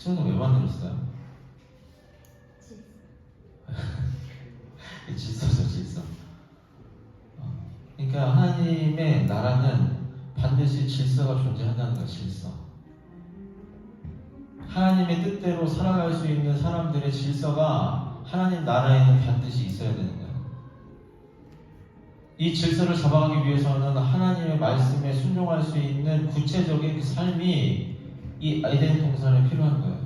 수능은 왜 만들었어요? 이 질서죠, 질서. 어, 그러니까 하나님의 나라는 반드시 질서가 존재한다는 거예요, 질서. 하나님의 뜻대로 살아갈 수 있는 사람들의 질서가 하나님 나라에는 반드시 있어야 되는 거예요. 이 질서를 잡아가기 위해서는 하나님의 말씀에 순종할 수 있는 구체적인 그 삶이 이 에덴 동산에 필요한 거예요.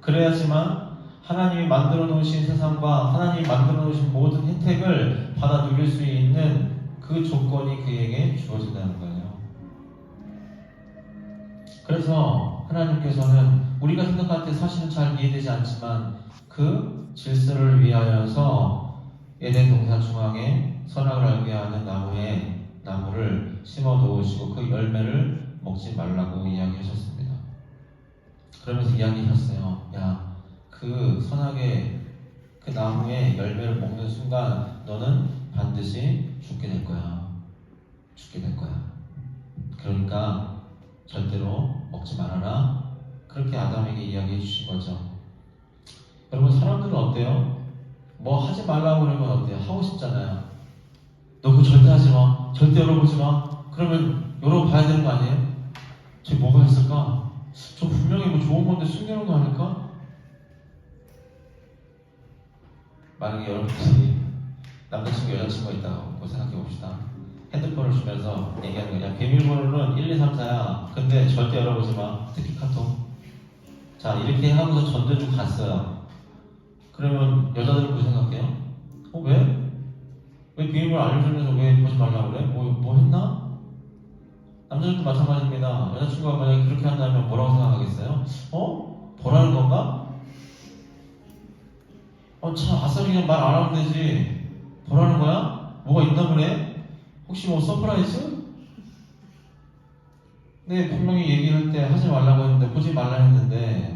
그래야지만 하나님이 만들어 놓으신 세상과 하나님이 만들어 놓으신 모든 혜택을 받아 누릴 수 있는 그 조건이 그에게 주어진다는 거예요. 그래서 하나님께서는 우리가 생각할 때 사실은 잘 이해되지 않지만 그 질서를 위하여서 에덴 동산 중앙에 선악을 알게 하는 나무에 나무를 심어 놓으시고 그 열매를 먹지 말라고 이야기하셨습니다. 그러면서 이야기하셨어요. 야, 그 선악의 그 나무의 열매를 먹는 순간 너는 반드시 죽게 될 거야. 죽게 될 거야. 그러니까 절대로 먹지 말아라. 그렇게 아담에게 이야기해 주신 거죠. 여러분 사람들은 어때요? 뭐 하지 말라고 그러면 어때요? 하고 싶잖아요. 너 그거 절대 하지 마. 절대 열어보지 마. 그러면 열어봐야 되는 거 아니에요? 쟤 뭐가 있을까? 저 분명히 뭐 좋은 건데 숨겨놓은 거 아닐까? 만약에 여러분들이 남자친구 여자친구가 있다고 생각해 봅시다. 핸드폰을 주면서 얘기하는 거야. 비밀번호는 1, 2, 3, 4야. 근데 절대 열어보지 마. 특히 카톡. 자, 이렇게 하고서 전대주 갔어요. 그러면 여자들은 무슨 생각해요? 어, 왜? 왜 비밀번호 알려주면서 왜 보지 말라고 그래? 뭐, 뭐 했나? 남자들도 마찬가지입니다. 여자친구가 만약에 그렇게 한다면 뭐라고 생각하겠어요? 어? 보라는 건가? 어, 참, 아싸리 그냥 말 안 하면 되지. 보라는 거야? 뭐가 있나 보네? 혹시 뭐 서프라이즈? 네, 분명히 얘기할 때 하지 말라고 했는데, 보지 말라 했는데,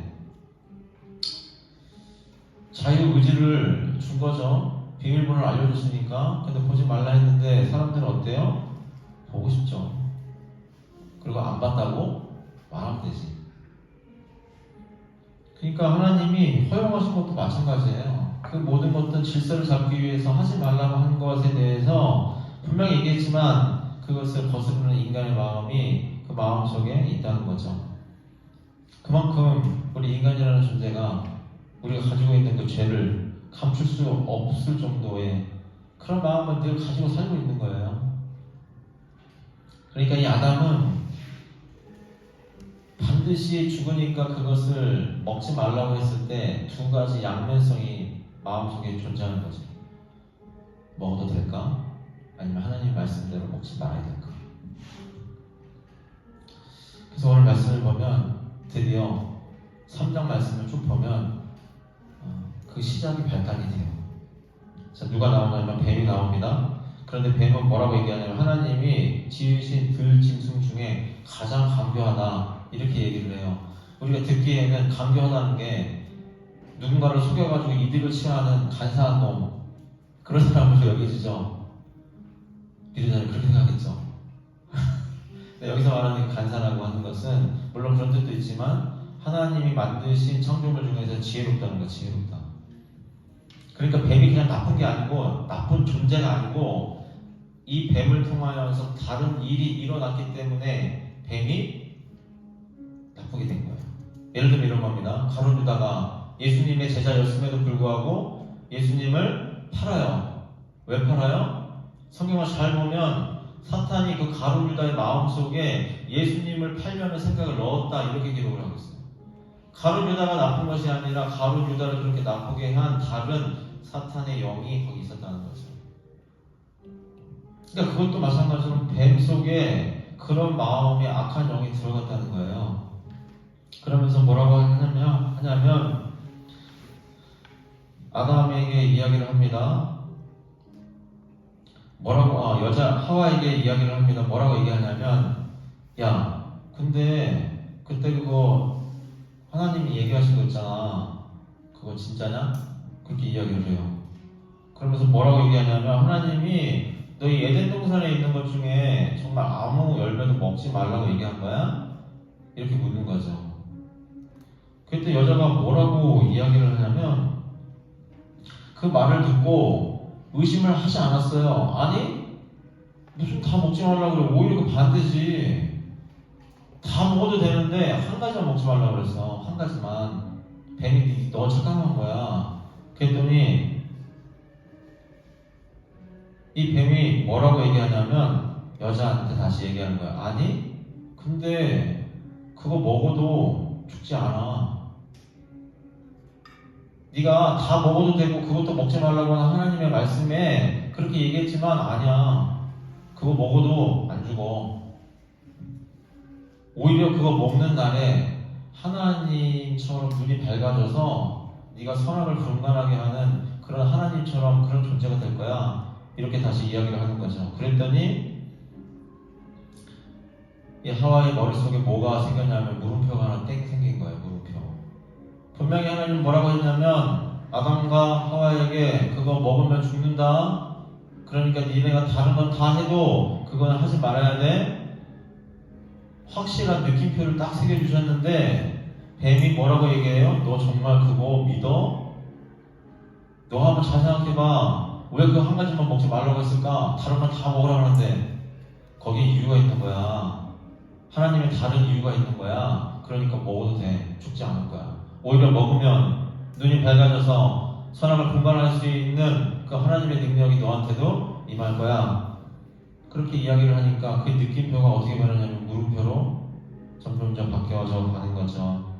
자유 의지를 준 거죠. 비밀번호를 알려줬으니까. 근데 보지 말라 했는데, 사람들은 어때요? 보고 싶죠. 그리고 안 봤다고 말하면 되지. 그러니까 하나님이 허용하신 것도 마찬가지예요. 그 모든 것들 질서를 잡기 위해서 하지 말라고 한 것에 대해서 분명히 얘기했지만 그것을 거스르는 인간의 마음이 그 마음 속에 있다는 거죠. 그만큼 우리 인간이라는 존재가 우리가 가지고 있는 그 죄를 감출 수 없을 정도의 그런 마음을 늘 가지고 살고 있는 거예요. 그러니까 이 아담은 반드시 죽으니까 그것을 먹지 말라고 했을 때 두 가지 양면성이 마음속에 존재하는 거죠. 먹어도 될까? 아니면 하나님 말씀대로 먹지 말아야 될까? 그래서 오늘 말씀을 보면 드디어 3장 말씀을 쭉 보면 어, 그 시작이 발단이 돼요. 자, 누가 나오냐면 뱀이 나옵니다. 그런데 뱀은 뭐라고 얘기하냐면 하나님이 지으신 들 짐승 중에 가장 강교하다 이렇게 얘기를 해요. 우리가 듣기에는 강교하다는 게 누군가를 속여가지고 이득을 취하는 간사한 놈 그런 사람으로 여겨지죠. 믿으자는 그렇게 생각했죠. 근데 여기서 말하는 간사라고 하는 것은 물론 그런 뜻도 있지만 하나님이 만드신 창조물 중에서 지혜롭다는 거 지혜롭다. 그러니까 뱀이 그냥 나쁜 게 아니고 나쁜 존재가 아니고 이 뱀을 통하여서 다른 일이 일어났기 때문에 뱀이 나쁘게 된 거예요. 예를 들면 이런 겁니다. 가룟 유다가 예수님의 제자였음에도 불구하고 예수님을 팔아요. 왜 팔아요? 성경을 잘 보면 사탄이 그 가룟 유다의 마음 속에 예수님을 팔려는 생각을 넣었다 이렇게 기록을 하고 있어요. 가룟 유다가 나쁜 것이 아니라 가룟 유다를 그렇게 나쁘게 한 다른 사탄의 영이 거기 있었다는 거죠. 그러니까 그것도 마찬가지로 뱀 속에 그런 마음의 악한 영이 들어갔다는 거예요. 그러면서 뭐라고 하냐면, 하냐면 아담에게 이야기를 합니다. 뭐라고 아, 여자 하와에게 이야기를 합니다. 뭐라고 얘기하냐면 야 근데 그때 그거 하나님이 얘기하신 거 있잖아. 그거 진짜냐? 그렇게 이야기를 해요. 그러면서 뭐라고 얘기하냐면 하나님이 너희 에덴 동산에 있는 것 중에 정말 아무 열매도 먹지 말라고 얘기한 거야? 이렇게 묻는 거죠. 그때 여자가 뭐라고 이야기를 하냐면 그 말을 듣고 의심을 하지 않았어요. 아니 무슨 다 먹지 말라고 그래. 오히려 그 반대지. 다 먹어도 되는데 한 가지만 먹지 말라고 그랬어. 한 가지만. 뱀이 너 착각한 거야. 그랬더니 이 뱀이 뭐라고 얘기하냐면 여자한테 다시 얘기하는 거야. 아니 근데 그거 먹어도 죽지 않아. 네가 다 먹어도 되고 그것도 먹지 말라고 하는 하나님의 말씀에 그렇게 얘기했지만 아니야. 그거 먹어도 안 죽어. 오히려 그거 먹는 날에 하나님처럼 눈이 밝아져서 네가 선악을 분간하게 하는 그런 하나님처럼 그런 존재가 될 거야. 이렇게 다시 이야기를 하는 거죠. 그랬더니 이 하와의 머릿속에 뭐가 생겼냐면 물음표가 하나 땡 생긴 거예요. 물음표. 분명히 하나님 뭐라고 했냐면 아담과 하와에게 그거 먹으면 죽는다. 그러니까 니네가 다른 건 다 해도 그거는 하지 말아야 돼. 확실한 느낌표를 딱 새겨주셨는데 뱀이 뭐라고 얘기해요? 너 정말 그거 믿어? 너 한번 잘 생각해봐. 왜 그 한 가지만 먹지 말라고 했을까? 다른 건 다 먹으라 하는데 거기에 이유가 있는 거야. 하나님의 다른 이유가 있는 거야. 그러니까 먹어도 돼. 죽지 않을 거야. 오히려 먹으면 눈이 밝아져서 선악을 분간할 수 있는 그 하나님의 능력이 너한테도 임할 거야. 그렇게 이야기를 하니까 그 느낌표가 어떻게 변하냐면 물음표로 점점점 바뀌어져 가는 거죠.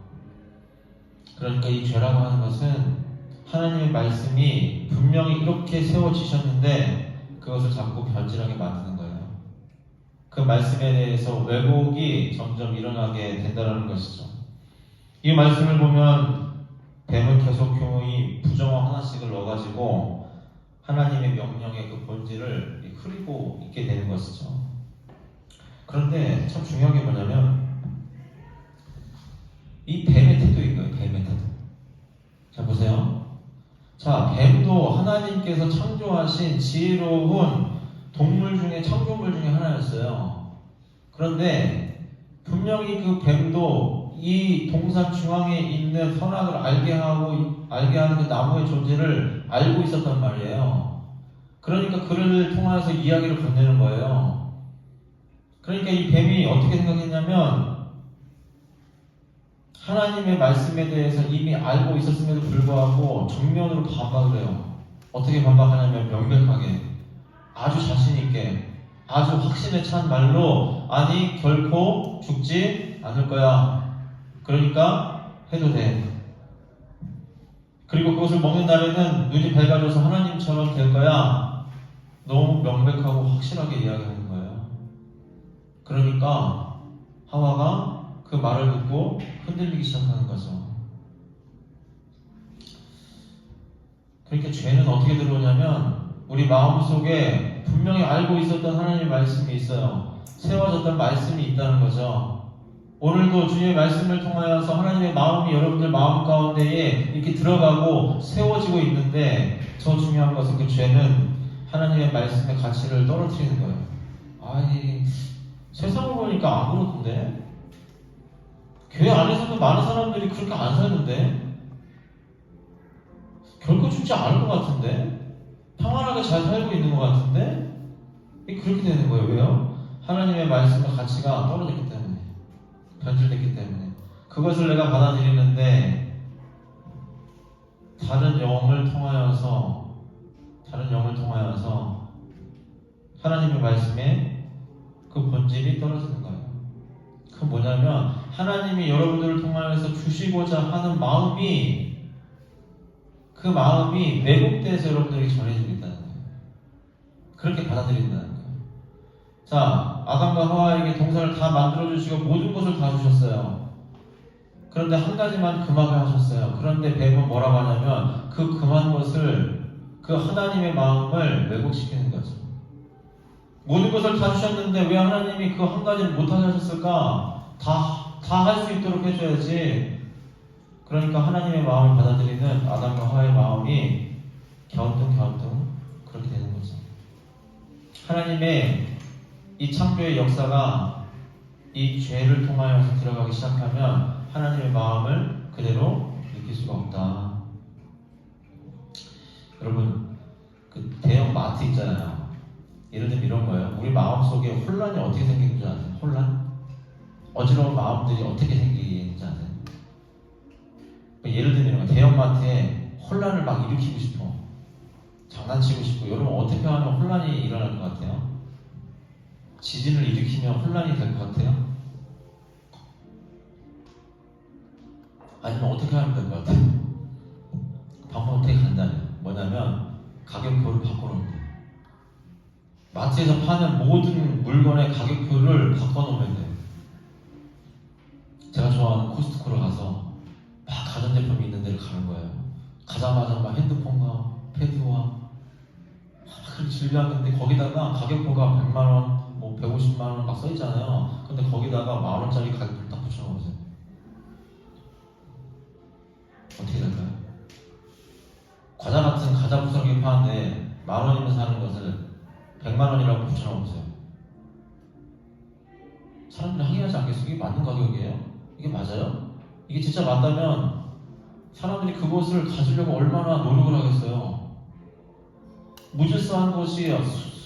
그러니까 이 죄라고 하는 것은 하나님의 말씀이 분명히 이렇게 세워지셨는데 그것을 자꾸 변질하게 만드는 거예요. 그 말씀에 대해서 왜곡이 점점 일어나게 된다는 것이죠. 이 말씀을 보면 뱀은 계속 교의 부정어 하나씩을 넣어가지고 하나님의 명령의 그 본질을 흐리고 있게 되는 것이죠. 그런데 참 중요한 게 뭐냐면 이 뱀의 태도인 거예요. 뱀의 태도. 자 보세요. 자 뱀도 하나님께서 창조하신 지혜로운 동물 중에 창조물 중에 하나였어요. 그런데 분명히 그 뱀도 이 동산 중앙에 있는 선악을 알게 하고 알게 하는 그 나무의 존재를 알고 있었단 말이에요. 그러니까 그를 통해서 이야기를 건네는 거예요. 그러니까 이 뱀이 어떻게 생각했냐면 하나님의 말씀에 대해서 이미 알고 있었음에도 불구하고 정면으로 반박을 해요. 어떻게 반박하냐면 명백하게 아주 자신 있게 아주 확신에 찬 말로 아니 결코 죽지 않을 거야. 그러니까 해도 돼. 그리고 그것을 먹는 날에는 눈이 밝아져서 하나님처럼 될 거야. 너무 명백하고 확실하게 이야기하는 거예요. 그러니까 하와가 그 말을 듣고 흔들리기 시작하는 거죠. 그러니까 죄는 어떻게 들어오냐면 우리 마음 속에 분명히 알고 있었던 하나님의 말씀이 있어요. 세워졌던 말씀이 있다는 거죠. 오늘도 주님의 말씀을 통하여서 하나님의 마음이 여러분들 마음 가운데에 이렇게 들어가고 세워지고 있는데 더 중요한 것은 그 죄는 하나님의 말씀의 가치를 떨어뜨리는 거예요. 아니 세상을 보니까 안 그렇던데 교회 안에서도 많은 사람들이 그렇게 안 사는데 결코 죽지 않을 것 같은데 평안하게 잘 살고 있는 것 같은데 그렇게 되는 거예요. 왜요? 하나님의 말씀의 가치가 떨어졌기 때문에 변질됐기 때문에 그것을 내가 받아들이는데 다른 영을 통하여서 다른 영을 통하여서 하나님의 말씀에 그 본질이 떨어지는 거예요. 그 뭐냐면 하나님이 여러분들을 통하여서 주시고자 하는 마음이 그 마음이 왜곡돼서 여러분들에게 거예요. 그렇게 받아들인다는 거예요. 자, 아담과 하와에게 동산을 다 만들어주시고 모든 것을 다 주셨어요. 그런데 한 가지만 금하게 하셨어요. 그런데 뱀은 뭐라고 하냐면 그 금한 것을 그 하나님의 마음을 왜곡시키는 거죠. 모든 것을 다 주셨는데 왜 하나님이 그 한 가지를 못하게 하셨을까? 다, 다 할 수 있도록 해줘야지. 그러니까 하나님의 마음을 받아들이는 아담과 하와의 마음이 갸우뚱갸우뚱 그렇게 되는 거죠. 하나님의 이 창조의 역사가 이 죄를 통하여서 들어가기 시작하면 하나님의 마음을 그대로 느낄 수가 없다. 여러분, 그 대형 마트 있잖아요. 예를 들면 이런 거예요. 우리 마음 속에 혼란이 어떻게 생기는 줄 아세요? 혼란? 어지러운 마음들이 어떻게 생기는지 아세요? 뭐 예를 들면 대형 마트에 혼란을 막 일으키고 싶어. 장난치고 싶고, 여러분 어떻게 하면 혼란이 일어날 것 같아요? 지진을 일으키면 혼란이 될 것 같아요? 아니면 어떻게 하면 될 것 같아요? 방법은 되게 간단해요. 뭐냐면 가격표를 바꿔놓는 거예요. 마트에서 파는 모든 물건의 가격표를 바꿔놓으면 돼요. 제가 좋아하는 코스트코를 가서 막 가전제품이 있는 데를 가는 거예요. 가자마자 막 핸드폰과 패드와 막 그렇게 질렸는데 거기다가 가격표가 100만 원, 뭐 150만 원 막 써있잖아요. 근데 거기다가 만 원짜리 가격표 딱 붙여놓으세요. 어떻게 될까요? 과자 같은 과자 부스러기 파는데 만 원이면 사는 것을 100만 원이라고 붙여놓으세요. 사람들이 항의하지 않겠어요? 이게 맞는 가격이에요? 이게 맞아요? 이게 진짜 맞다면 사람들이 그것을 가지려고 얼마나 노력을 하겠어요? 무질서한 것이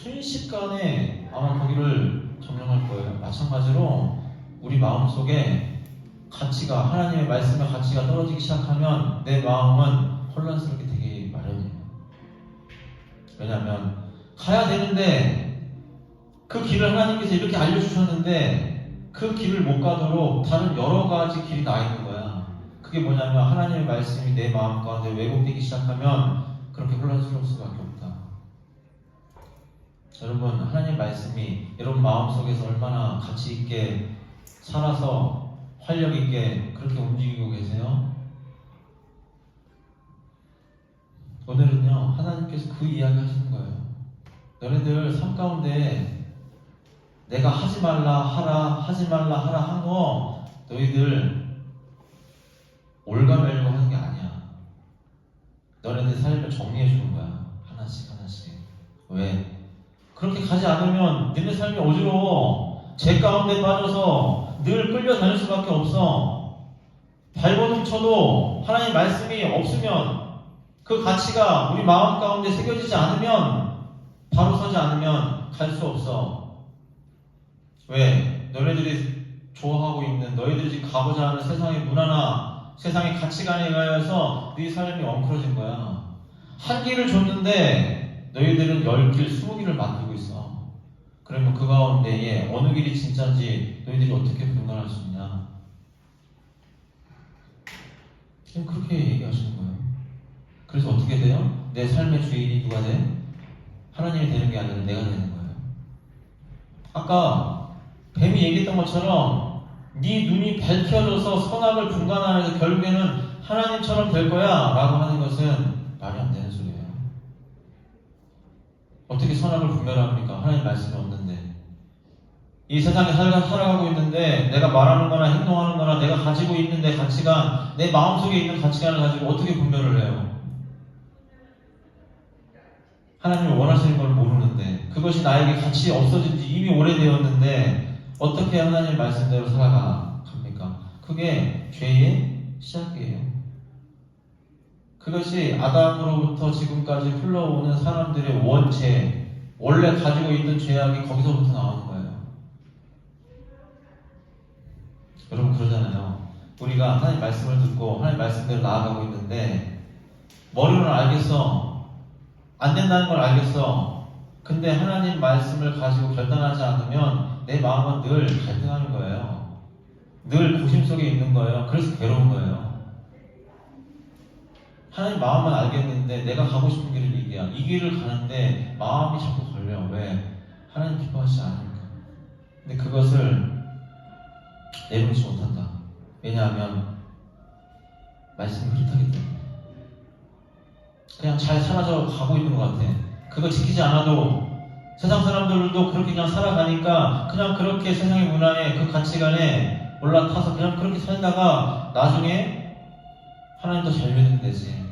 순식간에 아마 거기를 점령할 거예요. 마찬가지로 우리 마음 속에 가치가 하나님의 말씀의 가치가 떨어지기 시작하면 내 마음은 혼란스럽게 되기 마련이에요. 왜냐하면 가야 되는데 그 길을 하나님께서 이렇게 알려주셨는데 그 길을 못 가도록 다른 여러 가지 길이 나 있는 거야. 그게 뭐냐면 하나님의 말씀이 내 마음 가운데 왜곡되기 시작하면 그렇게 혼란스러울 수밖에 없 다. 여러분 하나님의 말씀이 여러분 마음 속에서 얼마나 가치 있게 살아서 활력 있게 그렇게 움직이고 계세요? 오늘은요 하나님께서 그 이야기 하시는 거예요. 너네들 삶 가운데 내가 하지 말라 하라 하지 말라 하라 한 거 너희들 올가매려고 하는 게 아니야. 너네들 삶을 정리해 주는 거야 하나씩 하나씩. 왜? 그렇게 가지 않으면 너네 삶이 어지러워. 죄 가운데 빠져서 늘 끌려다닐 수밖에 없어. 발버둥 쳐도 하나님 말씀이 없으면 그 가치가 우리 마음 가운데 새겨지지 않으면 바로 서지 않으면 갈 수 없어. 왜? 너희들이 좋아하고 있는 너희들이 가고자 하는 세상의 문화나 세상의 가치관에 의하여서 네 삶이 엉클어진 거야. 한 길을 줬는데 너희들은 열 길, 스무 길을 만들고 있어. 그러면 그 가운데에 어느 길이 진짜인지 너희들이 어떻게 분간할 수 있냐? 지금 그렇게 얘기하시는 거예요. 그래서 어떻게 돼요? 내 삶의 주인이 누가 돼? 하나님이 되는 게 아니라 내가 되는 거예요. 아까 뱀이 얘기했던 것처럼 네 눈이 밝혀져서 선악을 분간하면서 결국에는 하나님처럼 될 거야 라고 하는 것은 말이 안 되는 소리예요. 어떻게 선악을 분별합니까? 하나님 말씀이 없는데. 이 세상에 살아, 살아가고 있는데 내가 말하는 거나 행동하는 거나 내가 가지고 있는 내 가치관, 내 마음속에 있는 가치관을 가지고 어떻게 분별을 해요? 하나님이 원하시는 걸 모르는데 그것이 나에게 같이 없어진 지 이미 오래되었는데 어떻게 하나님 말씀대로 살아갑니까? 그게 죄의 시작이에요. 그것이 아담으로부터 지금까지 흘러오는 사람들의 원죄, 원래 가지고 있는 죄악이 거기서부터 나오는 거예요. 여러분 그러잖아요. 우리가 하나님 말씀을 듣고 하나님 말씀대로 나아가고 있는데 머리로는 알겠어. 안 된다는 걸 알겠어. 근데 하나님 말씀을 가지고 결단하지 않으면 내 마음은 늘 갈등하는 거예요. 늘 고심 속에 있는 거예요. 그래서 괴로운 거예요. 하나님 마음은 알겠는데 내가 가고 싶은 이 길이야. 이 길을 가는데 마음이 자꾸 걸려. 왜? 하나님 기뻐하시지 않으니까. 근데 그것을 내려놓지 못한다. 왜냐하면 말씀이 흐릿하기 때문에. 그냥 잘 사라져 가고 있는 것 같아. 그거 지키지 않아도 세상 사람들도 그렇게 그냥 살아가니까 그냥 그렇게 세상의 문화에 그 가치관에 올라타서 그냥 그렇게 살다가 나중에 하나님도 잘 믿는 되지.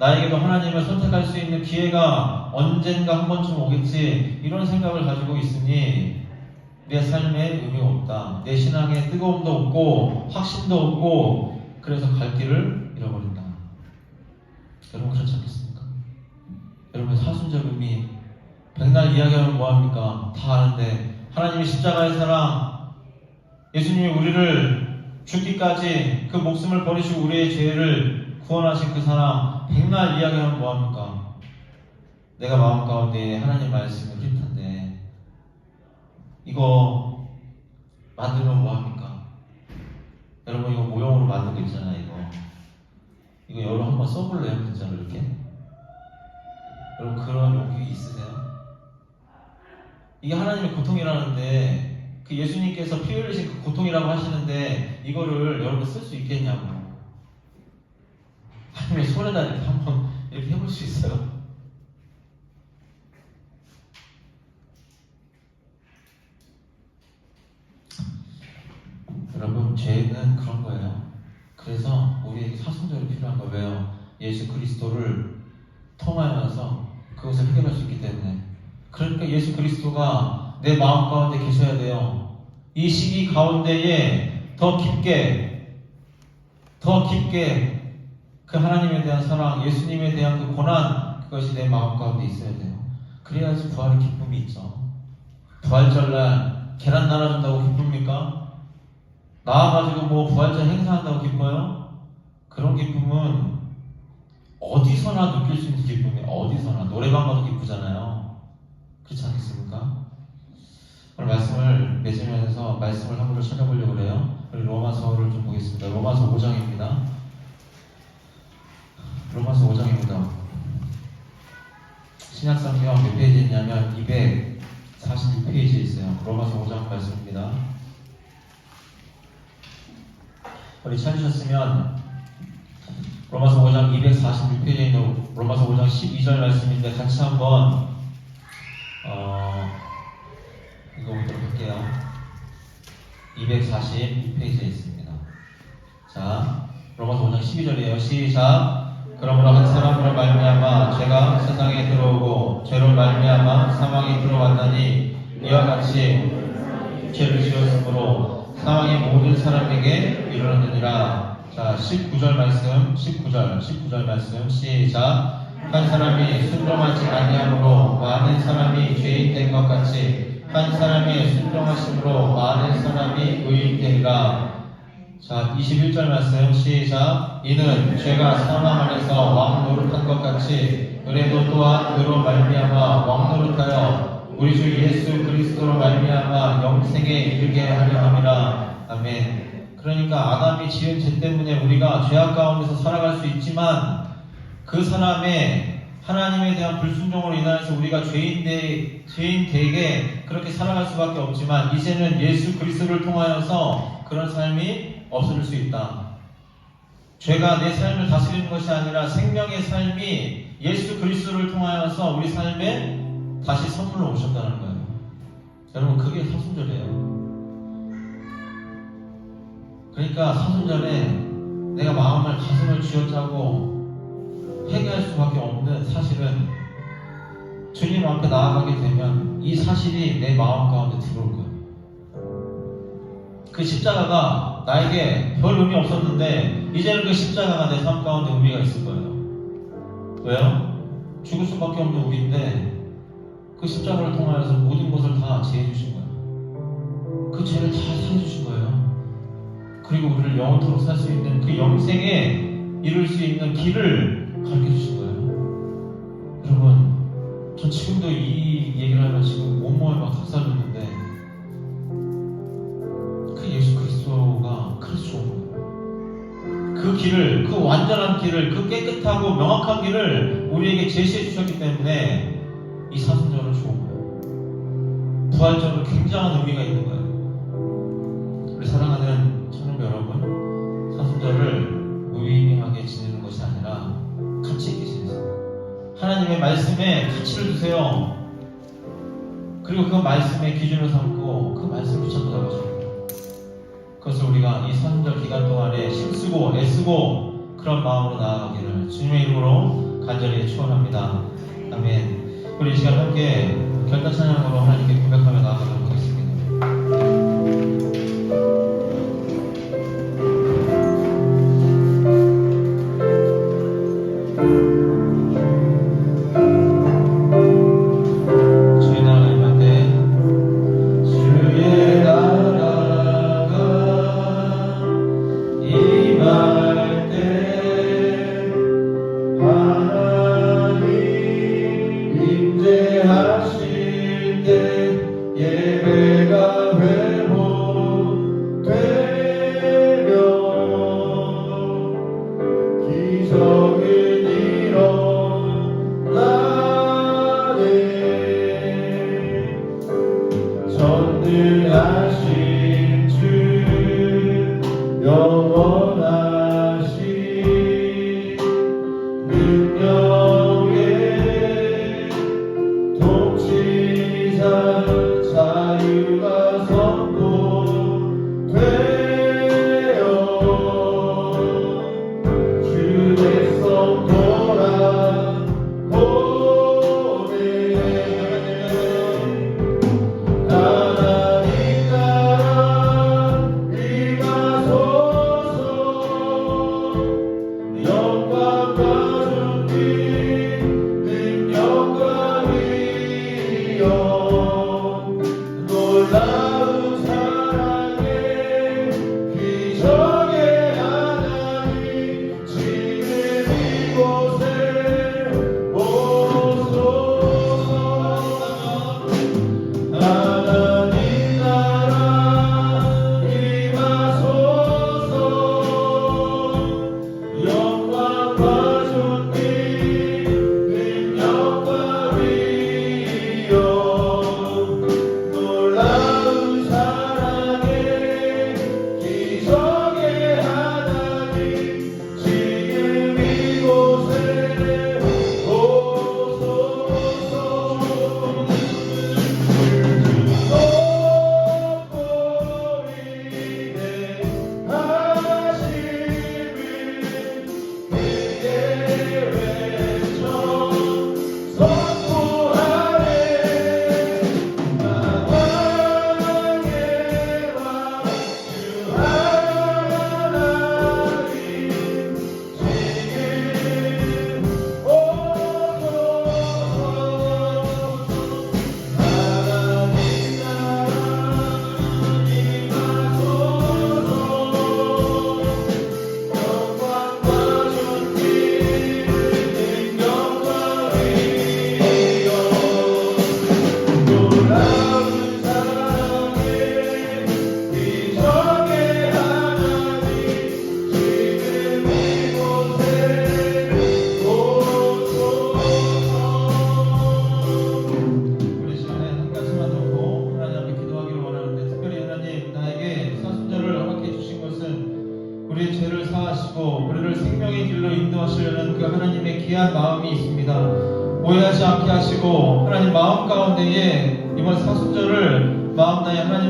나에게도 하나님을 선택할 수 있는 기회가 언젠가 한 번쯤 오겠지. 이런 생각을 가지고 있으니 내 삶에 의미가 없다. 내 신앙에 뜨거움도 없고 확신도 없고 그래서 갈 길을 잃어버린다. 여러분 그렇지 않겠습니까? 여러분 사순절 의미 백날 이야기하면 뭐합니까? 다 아는데 하나님이 십자가의 사랑 예수님이 우리를 죽기까지 그 목숨을 버리시고 우리의 죄를 구원하신 그 사랑 백날 이야기하면 뭐합니까? 내가 마음 가운데 하나님 말씀을 흐릿한데 이거 만들면 뭐합니까? 여러분 이거 모형으로 만든 거 있잖아요 이거 이거 여러분 한번 써볼래요 진짜로 이렇게? 여러분 그런 용기 있으세요? 이게 하나님의 고통이라는데 그 예수님께서 피 흘리신 그 고통이라고 하시는데 이거를 여러분 쓸 수 있겠냐고 하나님의 손에다 이렇게 한번 이렇게 해볼 수 있어요? 여러분 죄는 그런 거예요. 그래서 우리에게 사순절이 필요한 거예요. 예수 그리스도를 통하여서 그것을 해결할 수 있기 때문에. 그러니까 예수 그리스도가 내 마음 가운데 계셔야 돼요. 이 시기 가운데에 더 깊게, 더 깊게 그 하나님에 대한 사랑, 예수님에 대한 그 고난, 그것이 내 마음 가운데 있어야 돼요. 그래야지 부활의 기쁨이 있죠. 부활절날 계란 나눠준다고 기쁩니까? 나와가지고 뭐 부활절 행사한다고 기뻐요? 그런 기쁨은 어디서나 느낄 수 있는 기쁨이 어디서나 노래방 가도 기쁘잖아요. 그렇지 않겠습니까? 말씀을 맺으면서 말씀을 한 번을 찾아보려고 그래요. 우리 로마서를 좀 보겠습니다. 로마서 5장입니다. 로마서 5장입니다. 신약성경 몇 페이지에 있냐면 246페이지에 있어요. 로마서 5장 말씀입니다. 우리 찾으셨으면 로마서 5장 246페이지에 있는 로마서 5장 12절 말씀인데 같이 한번 어, 읽어보도록 할게요. 246페이지에 있습니다. 자, 로마서 5장 12절이에요. 시작. 그러므로 한 사람으로 말미암아 죄가 세상에 들어오고 죄로 말미암아 사망이 들어왔나니 이와 같이 죄를 지었으므로 사망이 모든 사람에게 이르렀느니라. 자, 19절 말씀, 19절, 19절 말씀, 시작. 한 사람이 순종하지 아니함으로 많은 사람이 죄인 된 것 같이 한 사람이 순종하심으로 많은 사람이 의인 되리라. 자, 21절 말씀 시작. 이는 죄가 사망 안에서 왕 노릇한 것 같이 그래도 또한 그로 말미암아 왕 노릇하여 우리 주 예수 그리스도로 말미암아 영생에 이르게 하려 함이라. 아멘. 그러니까 아담이 지은 죄 때문에 우리가 죄악 가운데서 살아갈 수 있지만 그 사람의 하나님에 대한 불순종으로 인하여서 우리가 죄인 되, 죄인 되게 그렇게 살아갈 수밖에 없지만 이제는 예수 그리스도를 통하여서 그런 삶이 없어질 수 있다. 죄가 내 삶을 다스리는 것이 아니라 생명의 삶이 예수 그리스도를 통하여서 우리 삶에 다시 선물로 오셨다는 거예요. 여러분 그게 사순절이에요. 그러니까 사순절에 내가 마음을 가슴을 쥐어짜고 회개할 수밖에 없는 사실은 주님 앞에 나아가게 되면 이 사실이 내 마음 가운데 들어올 거예요. 그 십자가가 나에게 별 의미 없었는데 이제는 그 십자가가 내 삶 가운데 의미가 있을 거예요. 왜요? 죽을 수밖에 없는 우리인데 그 십자가를 통하여서 모든 것을 다 제해 주신 거예요. 그 죄를 다 사해 주신 거예요. 그리고 우리를 영원토록 살 수 있는 그 영생에 이룰 수 있는 길을 가르쳐 주신 거예요. 여러분, 저 지금도 이 얘기를 하면 지금 온몸에 막 삭살졌는데 그 예수 그리스도가 거예요. 그 길을, 그 완전한 길을, 그 깨끗하고 명확한 길을 우리에게 제시해 주셨기 때문에 이 사순절은 좋은 거예요. 부활절은 굉장한 의미가 있는 거예요. 우리 사랑하는 청년부 여러분, 사순절을 무의미하게 지내는 하나님의 말씀에 가치를 두세요. 그리고 그 말씀의 기준을 삼고 그 말씀을 나가셔요. 그것을 우리가 이 사순절 기간 동안에 힘쓰고 애쓰고 그런 마음으로 나아가기를 주님의 이름으로 간절히 축원합니다. 아멘. 우리 이 시간 함께 결단 찬양으로 하나님께 고백하며 나아가도록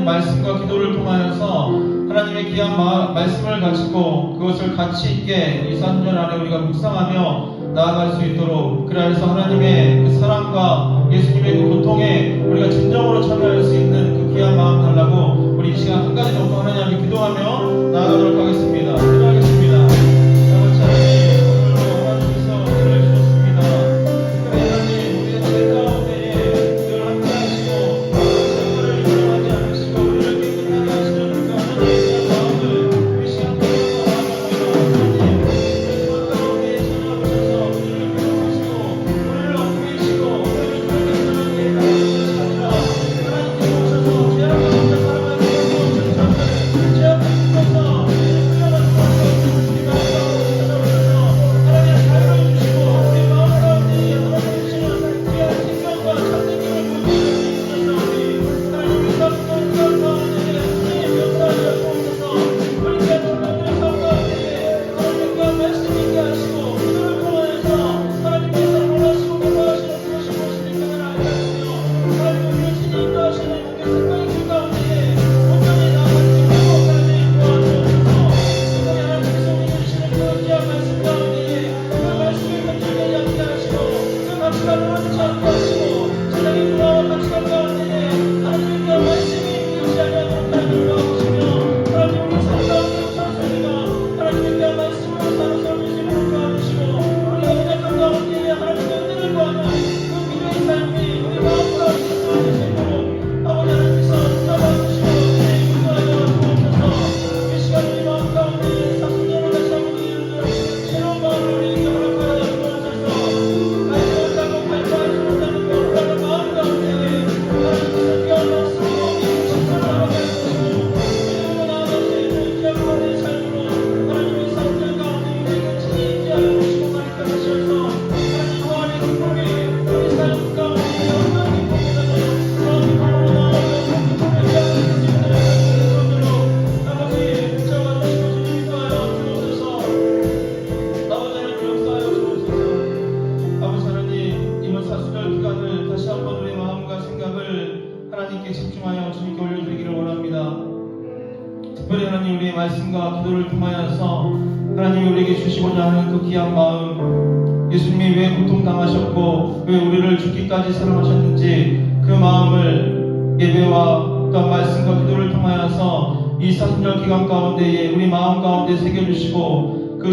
말씀과 기도를 통하여서 하나님의 귀한 마, 말씀을 가지고 그것을 가치 있게 이 3년 안에 우리가 묵상하며 나아갈 수 있도록 그래서 하나님의 그 사랑과 예수님의 그 고통에 우리가 진정으로 참여할 수 있는 그 귀한 마음 달라고 우리 이 시간 한 가지 정도 하나님 앞에 기도하며 나아가도록 하겠습니다.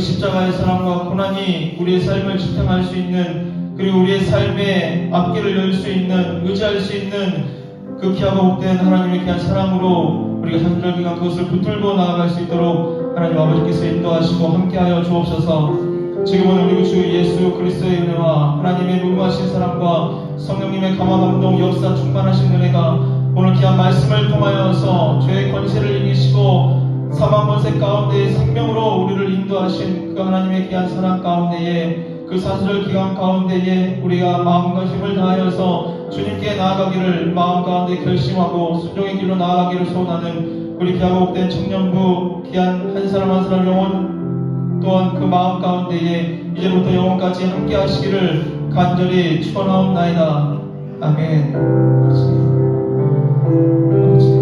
십자가의 사랑과 고난이 우리의 삶을 지탱할 수 있는 그리고 우리의 삶에 앞길을 열 수 있는 의지할 수 있는 그 귀하고 복된 하나님의 귀한 사랑으로 우리가 잠들기간 그것을 붙들고 나아갈 수 있도록 하나님 아버지께서 인도하시고 함께하여 주옵소서. 지금은 우리 주 예수 그리스도의 은혜와 하나님의 무모하신 사랑과 성령님의 감화 감동 역사 충만하신 은혜가 오늘 귀한 말씀을 통하여서 죄의 권세를 이기시고 사망 몰세 가운데 생명으로 우리를 인도하신 그 하나님의 귀한 사랑 가운데에 그 사수절 기간 가운데에 우리가 마음과 힘을 다하여서 주님께 나아가기를 마음 가운데 결심하고 순종의 길로 나아가기를 소원하는 우리 귀하고 복된 청년부 귀한 한 사람 한 사람 영혼 또한 그 마음 가운데에 이제부터 영혼까지 함께 하시기를 간절히 축원하옵나이다. 아멘. 아버지. 아버지.